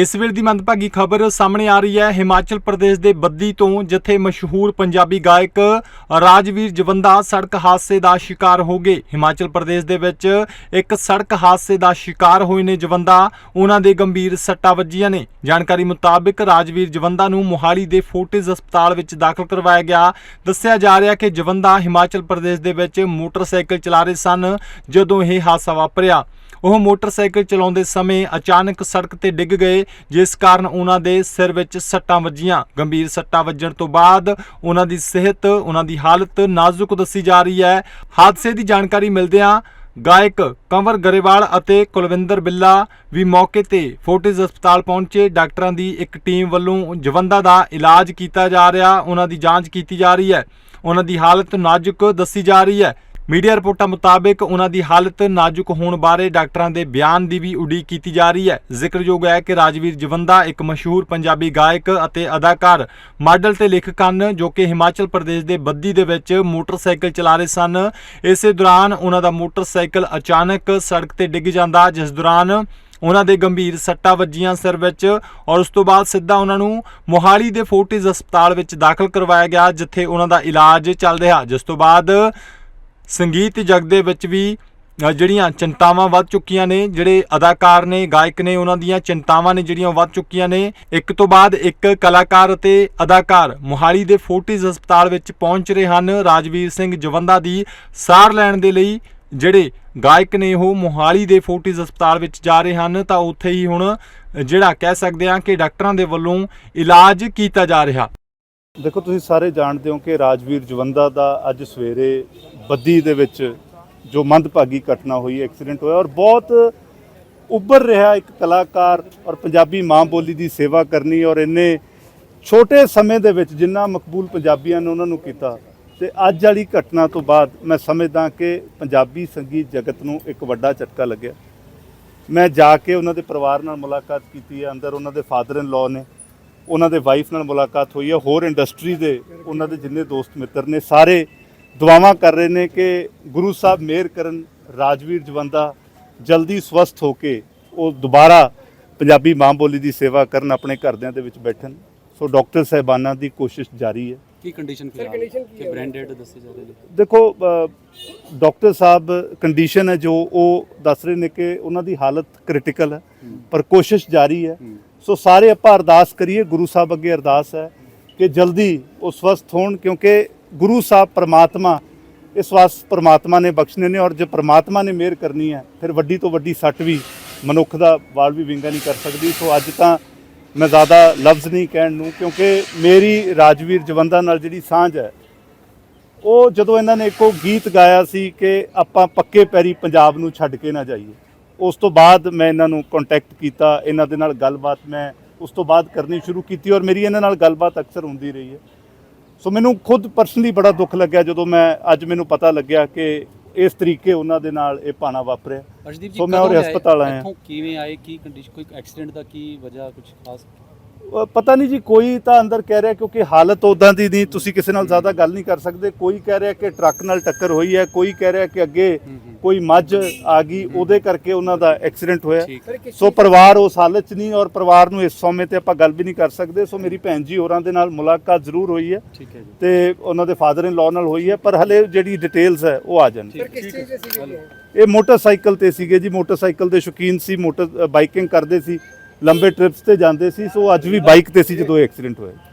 ਇਸ ਵੇਲੇ ਦੀ ਮੰਦਭਾਗੀ ਖਬਰ ਸਾਹਮਣੇ ਆ ਰਹੀ ਹੈ। ਹਿਮਾਚਲ ਪ੍ਰਦੇਸ਼ ਦੇ ਬੱਦੀ ਤੋਂ ਜਿੱਥੇ ਮਸ਼ਹੂਰ ਪੰਜਾਬੀ ਗਾਇਕ ਰਾਜਵੀਰ ਜਵੰਦਾ ਸੜਕ ਹਾਦਸੇ ਦਾ ਸ਼ਿਕਾਰ ਹੋ ਗਏ। ਹਿਮਾਚਲ ਪ੍ਰਦੇਸ਼ ਦੇ ਵਿੱਚ ਇੱਕ ਸੜਕ ਹਾਦਸੇ ਦਾ ਸ਼ਿਕਾਰ ਹੋਏ ਨੇ ਜਵੰਦਾ। ਉਹਨਾਂ ਦੇ ਗੰਭੀਰ ਸੱਟਾਂ ਵੱਜੀਆਂ ਨੇ। ਜਾਣਕਾਰੀ ਮੁਤਾਬਕ ਰਾਜਵੀਰ ਜਵੰਦਾ ਨੂੰ ਮੋਹਾਲੀ ਦੇ ਫੋਰਟਿਸ ਹਸਪਤਾਲ ਵਿੱਚ ਦਾਖਲ ਕਰਵਾਇਆ ਗਿਆ। ਦੱਸਿਆ ਜਾ ਰਿਹਾ ਕਿ ਜਵੰਦਾ ਹਿਮਾਚਲ ਪ੍ਰਦੇਸ਼ ਦੇ ਵਿੱਚ ਮੋਟਰਸਾਈਕਲ ਚਲਾ ਰਹੇ ਸਨ ਜਦੋਂ ਇਹ ਹਾਦਸਾ ਵਾਪਰਿਆ। ਉਹ ਮੋਟਰਸਾਈਕਲ ਚਲਾਉਂਦੇ ਸਮੇਂ ਅਚਾਨਕ ਸੜਕ ਤੇ ਡਿੱਗ ਗਏ, ਜਿਸ ਕਾਰਨ ਉਹਨਾਂ ਦੇ ਸਿਰ ਵਿੱਚ ਸੱਟਾਂ ਵੱਜੀਆਂ। ਗੰਭੀਰ ਸੱਟਾਂ ਵੱਜਣ ਤੋਂ ਬਾਅਦ ਉਹਨਾਂ ਦੀ ਸਿਹਤ, ਉਹਨਾਂ ਦੀ ਹਾਲਤ ਨਾਜ਼ੁਕ ਦੱਸੀ ਜਾ ਰਹੀ ਹੈ। ਹਾਦਸੇ ਦੀ ਜਾਣਕਾਰੀ ਮਿਲਦਿਆਂ ਗਾਇਕ ਕੰਵਰ ਗਰੇਵਾਲ ਅਤੇ ਕੁਲਵਿੰਦਰ ਬਿੱਲਾ ਵੀ ਮੌਕੇ ਤੇ ਫੋਰਟਿਸ ਹਸਪਤਾਲ ਪਹੁੰਚੇ। ਡਾਕਟਰਾਂ ਦੀ ਇੱਕ ਟੀਮ ਵੱਲੋਂ ਜਵੰਦਾ ਦਾ ਇਲਾਜ ਕੀਤਾ ਜਾ ਰਿਹਾ, ਉਹਨਾਂ ਦੀ ਜਾਂਚ ਕੀਤੀ ਜਾ ਰਹੀ ਹੈ। ਉਹਨਾਂ ਦੀ ਹਾਲਤ ਨਾਜ਼ੁਕ ਦੱਸੀ ਜਾ ਰਹੀ ਹੈ। ਮੀਡੀਆ ਰਿਪੋਰਟਾਂ ਮੁਤਾਬਕ ਉਹਨਾਂ ਦੀ ਹਾਲਤ ਨਾਜ਼ੁਕ ਹੋਣ ਬਾਰੇ ਡਾਕਟਰਾਂ ਦੇ ਬਿਆਨ ਦੀ ਵੀ ਉਡੀਕ ਕੀਤੀ ਜਾ ਰਹੀ ਹੈ। ਜ਼ਿਕਰਯੋਗ ਹੈ ਕਿ ਰਾਜਵੀਰ ਜਵੰਦਾ ਇੱਕ ਮਸ਼ਹੂਰ ਪੰਜਾਬੀ ਗਾਇਕ ਅਤੇ ਅਦਾਕਾਰ, ਮਾਡਲ ਤੇ ਲੇਖਕ ਹਨ ਜੋ ਕਿ ਹਿਮਾਚਲ ਪ੍ਰਦੇਸ਼ ਦੇ ਬੱਦੀ ਦੇ ਵਿੱਚ ਮੋਟਰਸਾਈਕਲ ਚਲਾ ਰਹੇ ਸਨ। ਇਸੇ ਦੌਰਾਨ ਉਹਨਾਂ ਦਾ ਮੋਟਰਸਾਈਕਲ ਅਚਾਨਕ ਸੜਕ ਤੇ ਡਿੱਗ ਜਾਂਦਾ, ਜਿਸ ਦੌਰਾਨ ਉਹਨਾਂ ਦੇ ਗੰਭੀਰ ਸੱਟਾਂ ਵੱਜੀਆਂ ਸਿਰ ਵਿੱਚ ਔਰ ਉਸ ਤੋਂ ਬਾਅਦ ਸਿੱਧਾ ਉਹਨਾਂ ਨੂੰ ਮੋਹਾਲੀ ਦੇ ਫੋਰਟਿਸ ਹਸਪਤਾਲ ਵਿੱਚ ਦਾਖਲ ਕਰਵਾਇਆ ਗਿਆ, ਜਿੱਥੇ ਉਹਨਾਂ ਦਾ ਇਲਾਜ ਚੱਲ ਰਿਹਾ। ਜਿਸ ਤੋਂ ਬਾਅਦ ਸੰਗੀਤ ਜਗ ਦੇ ਵਿੱਚ ਵੀ ਜਿਹੜੀਆਂ ਚਿੰਤਾਵਾਂ ਵੱਧ ਚੁੱਕੀਆਂ ਨੇ, ਜਿਹੜੇ ਅਦਾਕਾਰ ਨੇ, ਗਾਇਕ ਨੇ, ਉਹਨਾਂ ਦੀਆਂ ਚਿੰਤਾਵਾਂ ਨੇ ਜਿਹੜੀਆਂ ਵੱਧ ਚੁੱਕੀਆਂ ਨੇ, ਇੱਕ ਤੋਂ ਬਾਅਦ ਇੱਕ ਕਲਾਕਾਰ ਅਤੇ ਅਦਾਕਾਰ ਮੋਹਾਲੀ ਦੇ ਫੋਰਟਿਸ ਹਸਪਤਾਲ ਵਿੱਚ ਪਹੁੰਚ ਰਹੇ ਹਨ। ਰਾਜਵੀਰ ਸਿੰਘ ਜਵੰਦਾ ਦੀ ਸਾਰ ਲੈਣ ਦੇ ਲਈ ਜਿਹੜੇ ਗਾਇਕ ਨੇ, ਉਹ ਮੋਹਾਲੀ ਦੇ ਫੋਰਟਿਸ ਹਸਪਤਾਲ ਵਿੱਚ ਜਾ ਰਹੇ ਹਨ। ਤਾਂ ਉੱਥੇ ਹੀ ਹੁਣ ਜਿਹੜਾ ਕਹਿ ਸਕਦੇ ਹਾਂ ਕਿ ਡਾਕਟਰਾਂ ਦੇ ਵੱਲੋਂ ਇਲਾਜ ਕੀਤਾ ਜਾ ਰਿਹਾ। ਦੇਖੋ, ਤੁਸੀਂ ਸਾਰੇ ਜਾਣਦੇ ਹੋ ਕਿ ਰਾਜਵੀਰ ਜਵੰਦਾ ਦਾ ਅੱਜ ਸਵੇਰੇ ਬੱਦੀ ਦੇ ਵਿੱਚ ਜੋ ਮੰਦਭਾਗੀ ਘਟਨਾ ਹੋਈ, ਐਕਸੀਡੈਂਟ ਹੋਇਆ ਔਰ ਬਹੁਤ ਉੱਭਰ ਰਿਹਾ ਇੱਕ ਕਲਾਕਾਰ ਔਰ ਪੰਜਾਬੀ ਮਾਂ ਬੋਲੀ ਦੀ ਸੇਵਾ ਕਰਨੀ ਔਰ ਇੰਨੇ ਛੋਟੇ ਸਮੇਂ ਦੇ ਵਿੱਚ ਜਿੰਨਾ ਮਕਬੂਲ ਪੰਜਾਬੀਆਂ ਨੇ ਉਹਨਾਂ ਨੂੰ ਕੀਤਾ। ਤੇ ਅੱਜ ਵਾਲੀ ਘਟਨਾ ਤੋਂ ਬਾਅਦ ਮੈਂ ਸਮਝਦਾ ਕਿ ਪੰਜਾਬੀ ਸੰਗੀਤ ਜਗਤ ਨੂੰ ਇੱਕ ਵੱਡਾ ਝਟਕਾ ਲੱਗਿਆ। ਮੈਂ ਜਾ ਕੇ ਉਹਨਾਂ ਦੇ ਪਰਿਵਾਰ ਨਾਲ ਮੁਲਾਕਾਤ ਕੀਤੀ ਹੈ, ਅੰਦਰ ਉਹਨਾਂ ਦੇ ਫਾਦਰ ਇਨ ਲਾਅ ਨੇ। ਉਹਨਾਂ ਦੇ ਵਾਈਫ ਨਾਲ ਮੁਲਾਕਾਤ ਹੋਈ ਹੈ ਹੋਰ ਇੰਡਸਟਰੀ ਦੇ ਉਹਨਾਂ ਦੇ ਜਿੰਨੇ ਦੋਸਤ ਮਿੱਤਰ ਨੇ ਸਾਰੇ ਦੁਆਵਾਂ ਕਰ ਰਹੇ ਨੇ ਕਿ ਗੁਰੂ ਸਾਹਿਬ ਮਿਹਰ ਕਰਨ ਰਾਜਵੀਰ ਜਵੰਦਾ ਜਲਦੀ ਸਵਸਥ ਹੋ ਕੇ ਉਹ ਦੁਬਾਰਾ ਪੰਜਾਬੀ ਮਾਂ ਬੋਲੀ ਦੀ ਸੇਵਾ ਕਰਨ ਆਪਣੇ ਘਰਦਿਆਂ ਦੇ ਵਿੱਚ ਬੈਠਣ। ਸੋ ਡਾਕਟਰ ਸਾਹਿਬਾਨਾਂ ਦੀ ਕੋਸ਼ਿਸ਼ ਜਾਰੀ ਹੈ। ਕੀ ਕੰਡੀਸ਼ਨ ਫਿਲਹਾਲ? ਕਿ ਬ੍ਰਾਂਡਡ ਦੱਸੇ ਜਾ ਰਹੇ ਨੇ? ਦੇਖੋ ਡਾਕਟਰ ਸਾਹਿਬ ਕੰਡੀਸ਼ਨ ਹੈ ਜੋ ਉਹ ਦੱਸ ਰਹੇ ਨੇ ਕਿ ਉਹਨਾਂ ਦੀ ਹਾਲਤ ਕ੍ਰਿਟੀਕਲ ਹੈ ਪਰ ਕੋਸ਼ਿਸ਼ ਜਾਰੀ ਹੂੰ। ਸੋ ਸਾਰੇ ਆਪਾਂ ਅਰਦਾਸ ਕਰੀਏ, ਗੁਰੂ ਸਾਹਿਬ ਅੱਗੇ ਅਰਦਾਸ ਹੈ ਕਿ ਜਲਦੀ ਉਹ ਸਵਸਥ ਹੋਣ, ਕਿਉਂਕਿ ਗੁਰੂ ਸਾਹਿਬ ਪਰਮਾਤਮਾ ਇਹ ਵਾਸ ਪਰਮਾਤਮਾ ਨੇ ਬਖਸ਼ਣੇ ਨੇ ਔਰ ਜੇ ਪਰਮਾਤਮਾ ਨੇ ਮਿਹਰ ਕਰਨੀ ਹੈ, ਫਿਰ ਵੱਡੀ ਤੋਂ ਵੱਡੀ ਸੱਟ ਵੀ ਮਨੁੱਖ ਦਾ ਵਾਲ ਵੀ ਵਿੰਗਾ ਨਹੀਂ ਕਰ ਸਕਦੀ। ਸੋ ਅੱਜ ਤਾਂ ਮੈਂ ਜ਼ਿਆਦਾ ਲਫ਼ਜ਼ ਨਹੀਂ ਕਹਿਣ ਨੂੰ, ਕਿਉਂਕਿ ਮੇਰੀ ਰਾਜਵੀਰ ਜਵੰਦਾ ਨਾਲ ਜਿਹੜੀ ਸਾਂਝ ਹੈ, ਉਹ ਜਦੋਂ ਇਹਨਾਂ ਨੇ ਇੱਕੋ ਗੀਤ ਗਾਇਆ ਸੀ ਕਿ ਆਪਾਂ ਪੱਕੇ ਪੈਰੀ ਪੰਜਾਬ ਨੂੰ ਛੱਡ ਕੇ ਨਾ ਜਾਈਏ ਉਸ ਤੋਂ ਬਾਅਦ ਮੈਂ ਇਹਨਾਂ ਨੂੰ ਕੰਟੈਕਟ ਕੀਤਾ ਇਹਨਾਂ ਦੇ ਨਾਲ ਗੱਲਬਾਤ ਮੈਂ ਉਸ ਤੋਂ ਬਾਅਦ ਕਰਨੀ ਸ਼ੁਰੂ ਕੀਤੀ ਔਰ ਮੇਰੀ ਇਹਨਾਂ ਨਾਲ ਗੱਲਬਾਤ ਅਕਸਰ ਹੁੰਦੀ ਰਹੀ ਹੈ ਸੋ ਮੈਨੂੰ ਖੁਦ ਪਰਸਨਲੀ ਬੜਾ ਦੁੱਖ ਲੱਗਿਆ ਜਦੋਂ ਮੈਂ ਅੱਜ ਮੈਨੂੰ ਪਤਾ ਲੱਗਿਆ ਕਿ ਇਸ ਤਰੀਕੇ ਉਹਨਾਂ ਦੇ ਨਾਲ ਇਹ ਪਾਣਾ ਵਾਪਰਿਆ ਅਰਸ਼ਦੀਪ ਜੀ ਸੋ ਮੈਂ? ਹਸਪਤਾਲ ਆਇਆ। ਕਿਵੇਂ ਆਏ ਕੀ ਕੰਡੀਸ਼ਨ ਕੋਈ ਐਕਸੀਡੈਂਟ ਦਾ ਕੀ ਵਜ੍ਹਾ ਕੁਝ ਖਾਸ ਪਤਾ ਨਹੀਂ ਜੀ ਕੋਈ ਤਾਂ ਅੰਦਰ ਕਹਿ ਰਿਹਾ ਕਿਉਂਕਿ ਹਾਲਤ ਉਦਾਂ ਦੀ ਨਹੀਂ ਤੁਸੀਂ ਕਿਸੇ ਨਾਲ ਜ਼ਿਆਦਾ ਗੱਲ ਨਹੀਂ ਕਰ ਸਕਦੇ। ਕੋਈ ਕਹਿ ਰਿਹਾ ਕਿ ਟਰੱਕ ਨਾਲ ਟੱਕਰ ਹੋਈ ਹੈ ਕੋਈ ਕਹਿ ਰਿਹਾ ਕਿ ਅੱਗੇ। ਕੋਈ ਮੱਝ ਆ ਗਈ ਉਹਦੇ ਕਰਕੇ ਉਹਨਾਂ ਦਾ ਐਕਸੀਡੈਂਟ ਹੋਇਆ। ਸੋ ਪਰਿਵਾਰ ਉਸ ਹਾਲਤ 'ਚ ਨਹੀਂ ਔਰ ਪਰਿਵਾਰ ਨੂੰ ਇਸ ਸਮੇਂ ਤੇ ਆਪਾਂ ਗੱਲ ਵੀ ਨਹੀਂ ਕਰ ਸਕਦੇ। ਸੋ ਮੇਰੀ ਭੈਣ ਜੀ ਹੋਰਾਂ ਦੇ ਨਾਲ ਮੁਲਾਕਾਤ ਜ਼ਰੂਰ ਹੋਈ ਹੈ ਤੇ ਉਹਨਾਂ ਦੇ ਫਾਦਰ ਇਨ ਲਾਅ ਨਾਲ ਹੋਈ ਹੈ ਪਰ ਹਲੇ ਜਿਹੜੀ ਡਿਟੇਲਸ ਹੈ ਉਹ ਆ ਜਾਣ। ਠੀਕ ਠੀਕ ਹੈ। ਚਲੋ। ਇਹ ਮੋਟਰਸਾਈਕਲ ਤੇ ਸੀਗੇ ਜੀ ਮੋਟਰਸਾਈਕਲ ਦੇ ਸ਼ੌਕੀਨ ਸੀ ਮੋਟਰ ਬਾਈਕਿੰਗ ਕਰਦੇ ਸੀ। ਲੰਬੇ ਟ੍ਰਿਪਸ ਤੇ ਜਾਂਦੇ ਸੀ ਸੋ ਅੱਜ ਵੀ ਬਾਈਕ ਤੇ ਸੀ ਜਦੋਂ ਐਕਸੀਡੈਂਟ ਹੋਇਆ।